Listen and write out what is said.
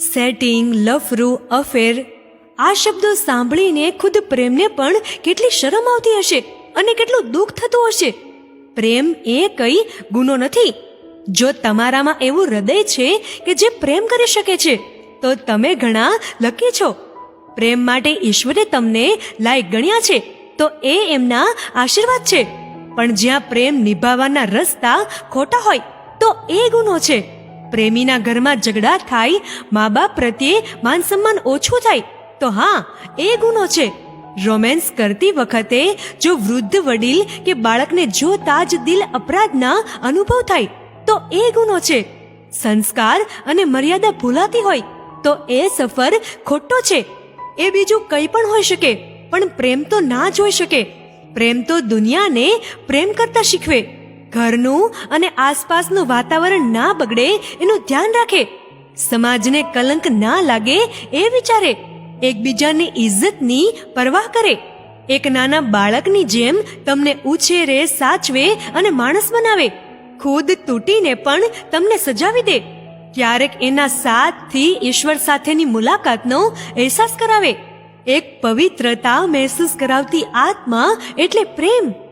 Setting લફરું affair આ શબ્દો સાંભળીને ખુદ પ્રેમને પણ કેટલી શરમ આવતી હશે અને કેટલું દુઃખ થતું હશે. પ્રેમ એ કઈ ગુનો નથી. જો તમારામાં એવું હૃદય છે કે જે પ્રેમ કરી શકે છે, તો તમે ઘણા લકી છો. પ્રેમ માટે ઈશ્વરે તમને લાયક ગણ્યા છે, તો એ એમના આશીર્વાદ છે. પણ જ્યાં પ્રેમ નિભાવવાના રસ્તા ખોટા હોય, તો એ ગુનો છે. પ્રેમીના ઘરમાં ઝઘડા થાય મા બાપ પ્રત્યે માન સન્માન ઓછું થાય, તો હા, એ ગુનો છે. રોમેન્સ કરતી વખતે જો વૃદ્ધ વડીલ કે બાળકને જોતા જ દિલ અપરાધના અનુભવ થાય, તો એ ગુનો છે. સંસ્કાર અને મર્યાદા ભૂલાતી હોય, તો એ સફર ખોટો છે. એ બીજું કંઈ પણ હોઈ શકે, પણ પ્રેમ તો ના જ હોઈ શકે. પ્રેમ તો દુનિયાને પ્રેમ કરતા શીખવે. ઘરનું અને આસપાસનું વાતાવરણ ના બગડે એનું ધ્યાન રાખે. સમાજને કલંક ના લાગે એ વિચારે. એકબીજાની ઇજ્જતની પરવાહ કરે. એક નાના બાળકની જેમ તમને ઉછેરે, સાચવે અને માણસ બનાવે. ખુદ તૂટીને પણ તમને સજાવી દે. ક્યારેક એના સાથથી ઈશ્વર સાથેની મુલાકાતનો અહેસાસ કરાવે. એક પવિત્રતા મહેસૂસ કરાવતી આત્મા એટલે પ્રેમ.